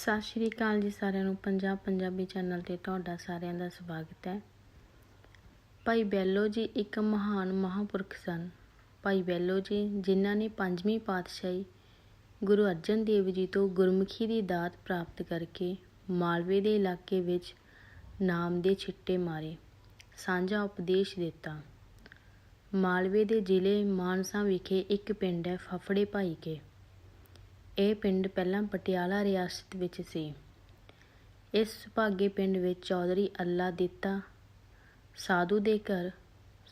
ਸਤਿ ਸ਼੍ਰੀ ਅਕਾਲ ਜੀ ਸਾਰਿਆਂ ਨੂੰ ਪੰਜਾਬ ਪੰਜਾਬੀ ਚੈਨਲ ਤੇ ਤੁਹਾਡਾ ਸਾਰਿਆਂ ਦਾ ਸਵਾਗਤ ਹੈ। ਭਾਈ ਬੈਲੋ ਜੀ ਇੱਕ ਮਹਾਨ ਮਹਾਂਪੁਰਖ ਸਨ। ਭਾਈ ਬੈਲੋ ਜੀ, ਜਿਨ੍ਹਾਂ ਨੇ ਪੰਜਵੀਂ ਪਾਤਸ਼ਾਹੀ ਗੁਰੂ ਅਰਜਨ ਦੇਵ ਜੀ ਤੋਂ ਗੁਰਮੁਖੀ ਦੀ ਦਾਤ ਪ੍ਰਾਪਤ ਕਰਕੇ ਮਾਲਵੇ ਦੇ ਇਲਾਕੇ ਵਿੱਚ ਨਾਮ ਦੇ ਛਿੱਟੇ ਮਾਰੇ, ਸਾਂਝਾ ਉਪਦੇਸ਼ ਦਿੱਤਾ। ਮਾਲਵੇ ਦੇ ਜ਼ਿਲ੍ਹੇ ਮਾਨਸਾ ਵਿਖੇ ਇੱਕ ਪਿੰਡ ਹੈ ਫਫੜੇ ਭਾਈ ਕੇ ਇਹ ਪਿੰਡ ਪਹਿਲਾਂ ਪਟਿਆਲਾ ਰਿਆਸਤ ਵਿੱਚ ਸੀ। ਇਸ ਸੁਭਾਗੇ ਪਿੰਡ ਵਿੱਚ ਚੌਧਰੀ ਅੱਲਾ ਦਿੱਤਾ ਸਾਧੂ ਦੇ ਘਰ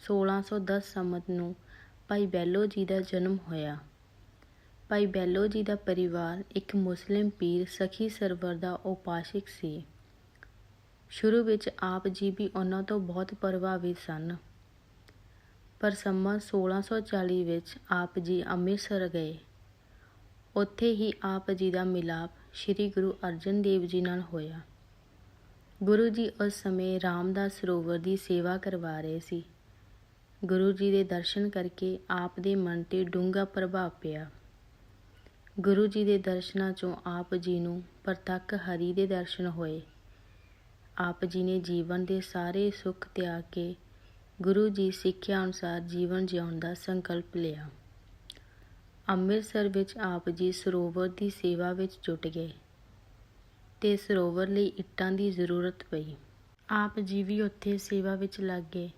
1610 ਸੰਮਤ ਨੂੰ ਭਾਈ ਬੈਲੋ ਜੀ ਦਾ ਜਨਮ ਹੋਇਆ। ਭਾਈ ਬੈਲੋ ਜੀ ਦਾ ਪਰਿਵਾਰ ਇੱਕ ਮੁਸਲਿਮ ਪੀਰ ਸਖੀ ਸਰਵਰ ਦਾ ਉਪਾਸ਼ਕ ਸੀ। ਸ਼ੁਰੂ ਵਿੱਚ ਆਪ ਜੀ ਵੀ ਉਹਨਾਂ ਤੋਂ ਬਹੁਤ ਪ੍ਰਭਾਵਿਤ ਸਨ। ਪਰ ਸੰਮਤ 1640 ਵਿੱਚ ਆਪ ਜੀ ਅੰਮ੍ਰਿਤਸਰ ਗਏ। ਉੱਥੇ ਹੀ ਆਪ ਜੀ ਦਾ ਮਿਲਾਪ ਸ੍ਰੀ ਗੁਰੂ ਅਰਜਨ ਦੇਵ ਜੀ ਨਾਲ ਹੋਇਆ। ਗੁਰੂ ਜੀ ਉਸ ਸਮੇਂ ਰਾਮਦਾਸ ਸਰੋਵਰ ਦੀ ਸੇਵਾ ਕਰਵਾ ਰਹੇ ਸੀ। ਗੁਰੂ ਜੀ ਦੇ ਦਰਸ਼ਨ ਕਰਕੇ ਆਪ ਦੇ ਮਨ ਤੇ ਡੂੰਘਾ ਪ੍ਰਭਾਵ ਪਿਆ। ਗੁਰੂ ਜੀ ਦੇ ਦਰਸ਼ਨਾਂ ਚੋਂ ਆਪ ਜੀ ਨੂੰ ਪ੍ਰਤੱਖ ਹਰੀ ਦੇ ਦਰਸ਼ਨ ਹੋਏ। ਆਪ ਜੀ ਨੇ ਜੀਵਨ ਦੇ ਸਾਰੇ ਸੁੱਖ ਤਿਆਗ ਕੇ ਗੁਰੂ ਜੀ ਸਿੱਖਿਆ ਅਨੁਸਾਰ ਜੀਵਨ ਜਿਉਣ ਦਾ ਸੰਕਲਪ ਲਿਆ। ਅੰਮ੍ਰਿਤਸਰ ਵਿੱਚ ਆਪ ਜੀ ਸਰੋਵਰ ਦੀ ਸੇਵਾ ਵਿੱਚ ਜੁਟ ਗਏ ਤੇ ਸਰੋਵਰ ਲਈ ਇੱਟਾਂ ਦੀ ਜ਼ਰੂਰਤ ਪਈ। ਆਪ ਜੀ ਵੀ ਉੱਥੇ ਸੇਵਾ ਵਿੱਚ ਲੱਗ ਗਏ।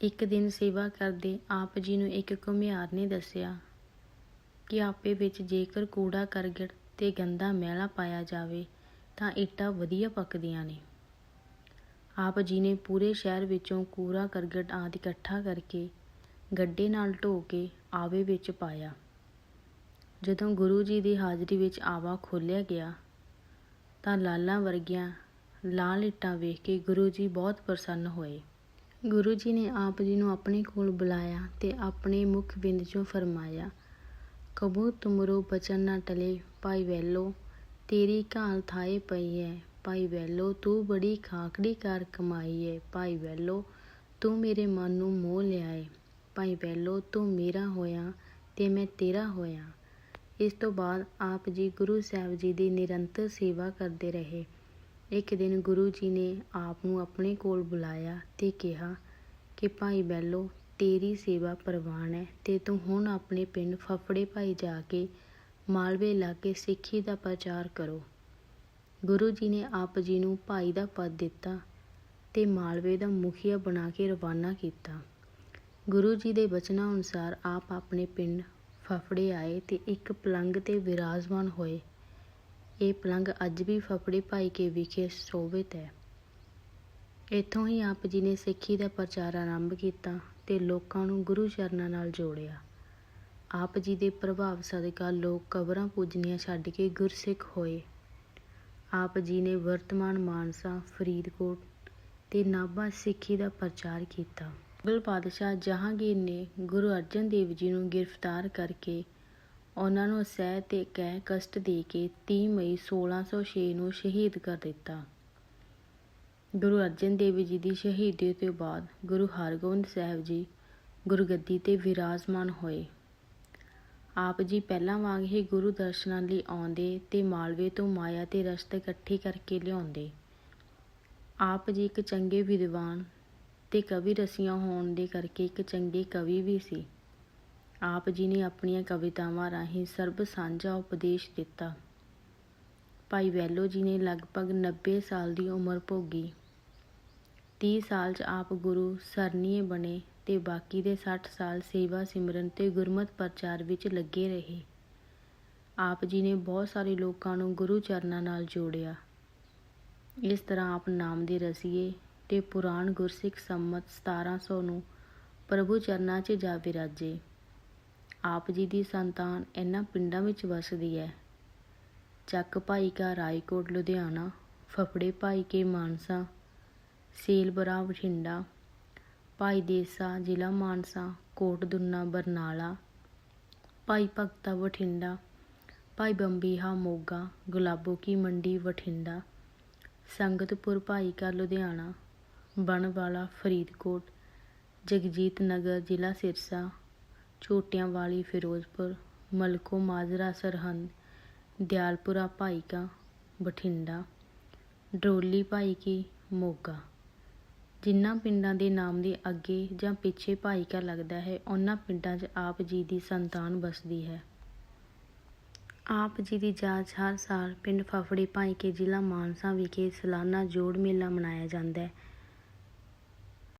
ਇੱਕ ਦਿਨ ਸੇਵਾ ਕਰਦੇ ਆਪ ਜੀ ਨੂੰ ਇੱਕ ਘੁਮਿਆਰ ਨੇ ਦੱਸਿਆ ਕਿ ਆਪੇ ਵਿੱਚ ਜੇਕਰ ਕੂੜਾ ਕਰਗਟ ਤੇ ਗੰਦਾ ਮੈਲਾ ਪਾਇਆ ਜਾਵੇ ਤਾਂ ਇੱਟਾਂ ਵਧੀਆ ਪੱਕਦੀਆਂ ਨੇ। ਆਪ ਜੀ ਨੇ ਪੂਰੇ ਸ਼ਹਿਰ ਵਿੱਚੋਂ ਕੂੜਾ ਕਰਗਟ ਆਦਿ ਇਕੱਠਾ ਕਰਕੇ ਗੱਡੇ ਨਾਲ ਢੋ ਕੇ ਆਵੇ ਵਿੱਚ ਪਾਇਆ। ਜਦੋਂ ਗੁਰੂ ਜੀ ਦੀ ਹਾਜ਼ਰੀ ਵਿੱਚ ਆਵਾ ਖੋਲ੍ਹਿਆ ਗਿਆ, ਤਾਂ ਲਾਲਾਂ ਵਰਗੀਆਂ ਲਾਲ ਇੱਟਾਂ ਵੇਖ ਕੇ ਗੁਰੂ ਜੀ ਬਹੁਤ ਪ੍ਰਸੰਨ ਹੋਏ। ਗੁਰੂ ਜੀ ਨੇ ਆਪ ਜੀ ਨੂੰ ਆਪਣੇ ਕੋਲ ਬੁਲਾਇਆ ਤੇ ਆਪਣੇ ਮੁਖ ਬਿੰਦ 'ਚੋਂ ਫਰਮਾਇਆ ਕਬੂ ਤੁਮਰੋ ਬਚਨ ਨਾ ਟਲੇ, ਭਾਈ ਵੈਲੋ, ਤੇਰੀ ਘਾਲ ਥਾਏ ਪਈ ਹੈ ਭਾਈ ਵੈਲੋ, ਤੂੰ ਬੜੀ ਖਾਕੜੀ ਕਰ ਕਮਾਈ ਹੈ ਭਾਈ ਵੈਲੋ, ਤੂੰ ਮੇਰੇ ਮਨ ਨੂੰ ਮੋਹ ਲਿਆਏ। ਭਾਈ ਵੈਲੋ, ਤੂੰ ਮੇਰਾ ਹੋਇਆ ਤੇ ਮੈਂ ਤੇਰਾ ਹੋਇਆ। ਇਸ ਤੋਂ ਬਾਅਦ ਆਪ ਜੀ ਗੁਰੂ ਸਾਹਿਬ ਜੀ ਦੀ ਨਿਰੰਤਰ ਸੇਵਾ ਕਰਦੇ ਰਹੇ। ਇੱਕ ਦਿਨ ਗੁਰੂ ਜੀ ਨੇ ਆਪ ਨੂੰ ਆਪਣੇ ਕੋਲ ਬੁਲਾਇਆ ਤੇ ਕਿਹਾ ਕਿ, ਭਾਈ ਬੈਲੋ, ਤੇਰੀ ਸੇਵਾ ਪ੍ਰਵਾਨ ਹੈ ਤੇ ਤੂੰ ਹੁਣ ਆਪਣੇ ਪਿੰਡ ਫਫੜੇ ਭਾਈ ਜਾ ਕੇ ਮਾਲਵੇ ਇਲਾਕੇ ਸਿੱਖੀ ਦਾ ਪ੍ਰਚਾਰ ਕਰੋ। ਗੁਰੂ ਜੀ ਨੇ ਆਪ ਜੀ ਨੂੰ ਭਾਈ ਦਾ ਪਦ ਦਿੱਤਾ ਤੇ ਮਾਲਵੇ ਦਾ ਮੁਖੀਆ ਬਣਾ ਕੇ ਰਵਾਨਾ ਕੀਤਾ। ਗੁਰੂ ਜੀ ਦੇ ਬਚਨਾਂ ਅਨੁਸਾਰ ਆਪ ਆਪਣੇ ਪਿੰਡ ਫਫੜੇ ਆਏ ਤੇ ਇੱਕ ਪਲੰਗ ਤੇ ਵਿਰਾਜਮਾਨ ਹੋਏ। ਇਹ ਪਲੰਗ ਅੱਜ ਵੀ ਫਫੜੇ ਭਾਈ ਕੇ ਵਿਖੇ ਸੋਭਿਤ ਹੈ। ਇੱਥੋਂ ਹੀ ਆਪ ਜੀ ਨੇ ਸਿੱਖੀ ਦਾ ਪ੍ਰਚਾਰ ਆਰੰਭ ਕੀਤਾ ਤੇ ਲੋਕਾਂ ਨੂੰ ਗੁਰੂ ਚਰਨਾਂ ਨਾਲ ਜੋੜਿਆ। ਆਪ ਜੀ ਦੇ ਪ੍ਰਭਾਵ ਸਦਕਾ ਲੋਕ ਕਬਰਾਂ ਪੂਜਨੀਆਂ ਛੱਡ ਕੇ ਗੁਰਸਿੱਖ ਹੋਏ। ਆਪ ਜੀ ਨੇ ਵਰਤਮਾਨ ਮਾਨਸਾ, ਫਰੀਦਕੋਟ ਤੇ ਨਾਭਾ ਸਿੱਖੀ ਦਾ ਪ੍ਰਚਾਰ ਕੀਤਾ। ਮੁਗਲ ਪਾਤਸ਼ਾਹ ਜਹਾਂਗੀਰ ਨੇ ਗੁਰੂ ਅਰਜਨ ਦੇਵ ਜੀ ਨੂੰ ਗ੍ਰਿਫਤਾਰ ਕਰਕੇ ਉਹਨਾਂ ਨੂੰ ਸਹਿ ਤੇ ਕਹਿ ਕਸ਼ਟ ਦੇ ਕੇ 30 ਮਈ 1606 ਨੂੰ ਸ਼ਹੀਦ ਕਰ ਦਿੱਤਾ। ਗੁਰੂ ਅਰਜਨ ਦੇਵ ਜੀ ਦੀ ਸ਼ਹੀਦੀ ਤੋਂ ਬਾਅਦ ਗੁਰੂ ਹਰਗੋਬਿੰਦ ਸਾਹਿਬ ਜੀ ਗੁਰਗੱਦੀ ਤੇ ਵਿਰਾਜਮਾਨ ਹੋਏ। ਆਪ ਜੀ ਪਹਿਲਾਂ ਵਾਂਗ ਹੀ ਗੁਰੂ ਦਰਸ਼ਨਾਂ ਲਈ ਆਉਂਦੇ ਤੇ ਮਾਲਵੇ ਤੋਂ ਮਾਇਆ ਤੇ ਰਸਤ ਇਕੱਠੀ ਕਰਕੇ ਲਿਆਉਂਦੇ। ਆਪ ਜੀ ਇੱਕ ਚੰਗੇ ਵਿਦਵਾਨ ਤੇ ਕਵੀ ਰਸੀਆਂ ਹੋਣ ਦੇ ਕਰਕੇ ਇੱਕ ਚੰਗੇ ਕਵੀ ਵੀ ਸੀ। ਆਪ ਜੀ ਨੇ ਆਪਣੀਆਂ ਕਵਿਤਾਵਾਂ ਰਾਹੀਂ ਸਰਬ ਸਾਂਝਾ ਉਪਦੇਸ਼ ਦਿੱਤਾ। ਭਾਈ ਵੈਲੋ ਜੀ ਨੇ ਲਗਭਗ 90 ਸਾਲ ਦੀ ਉਮਰ ਭੋਗੀ। 30 ਸਾਲ 'ਚ ਆਪ ਗੁਰੂ ਸਰਨੀਏ ਬਣੇ ਤੇ ਬਾਕੀ ਦੇ 60 ਸਾਲ ਸੇਵਾ ਸਿਮਰਨ ਤੇ ਗੁਰਮਤ ਪ੍ਰਚਾਰ ਵਿੱਚ ਲੱਗੇ ਰਹੇ। ਆਪ ਜੀ ਨੇ ਬਹੁਤ ਸਾਰੇ ਲੋਕਾਂ ਨੂੰ ਗੁਰੂ ਚਰਨਾਂ ਨਾਲ ਜੋੜਿਆ। ਇਸ ਤਰ੍ਹਾਂ ਆਪ ਨਾਮ ਦੇ ਰਸੀਏ ਤੇ ਪੁਰਾਣ ਗੁਰਸਿੱਖ ਸੰਮਤ 1700 ਨੂੰ ਪ੍ਰਭੂ ਚਰਨਾਂ 'ਚ ਜਾ ਵਿਰਾਜੇ। ਆਪ ਜੀ ਦੀ ਸੰਤਾਨ ਇਹਨਾਂ ਪਿੰਡਾਂ ਵਿੱਚ ਵਸਦੀ ਹੈ। ਚੱਕ ਭਾਈ ਕਾ ਰਾਏਕੋਟ, ਲੁਧਿਆਣਾ, ਫਫੜੇ ਭਾਈ ਕੇ ਮਾਨਸਾ ਸੇਲਬਰਾ ਬਠਿੰਡਾ, ਭਾਈ ਦੇਸਾ, ਜ਼ਿਲ੍ਹਾ ਮਾਨਸਾ, ਕੋਟ ਦੁੰਨਾ, ਬਰਨਾਲਾ, ਭਾਈ ਭਗਤਾ ਬਠਿੰਡਾ, ਭਾਈ ਬੰਬੀਹਾ ਮੋਗਾ, ਗੁਲਾਬੋ ਕੀ ਮੰਡੀ ਬਠਿੰਡਾ, ਸੰਗਤਪੁਰ ਭਾਈ ਕਾ ਲੁਧਿਆਣਾ ਬਣਵਾਲਾ ਫਰੀਦਕੋਟ, ਜਗਜੀਤ ਨਗਰ, ਜ਼ਿਲ੍ਹਾ ਸਿਰਸਾ ਛੋਟਿਆਂ ਵਾਲੀ ਫਿਰੋਜ਼ਪੁਰ, ਮਲਕੋ, ਮਾਜਰਾ, ਸਰਹੰਦ, ਦਿਆਲਪੁਰਾ, ਭਾਈਕਾ, ਬਠਿੰਡਾ, ਡਰੋਲੀ, ਭਾਈਕੀ, ਮੋਗਾ। ਜਿਨ੍ਹਾਂ ਪਿੰਡਾਂ ਦੇ ਨਾਮ ਦੇ ਅੱਗੇ ਜਾਂ ਪਿੱਛੇ ਭਾਈਕਾ ਲੱਗਦਾ ਹੈ, ਉਹਨਾਂ ਪਿੰਡਾਂ 'ਚ ਆਪ ਜੀ ਦੀ ਸੰਤਾਨ ਵਸਦੀ ਹੈ। ਆਪ ਜੀ ਦੀ ਯਾਦ ਹਰ ਸਾਲ ਪਿੰਡ ਫਫੜੇ ਭਾਈਕੇ ਜ਼ਿਲ੍ਹਾ ਮਾਨਸਾ ਵਿਖੇ ਸਾਲਾਨਾ ਜੋੜ ਮੇਲਾ ਮਨਾਇਆ ਜਾਂਦਾ ਹੈ।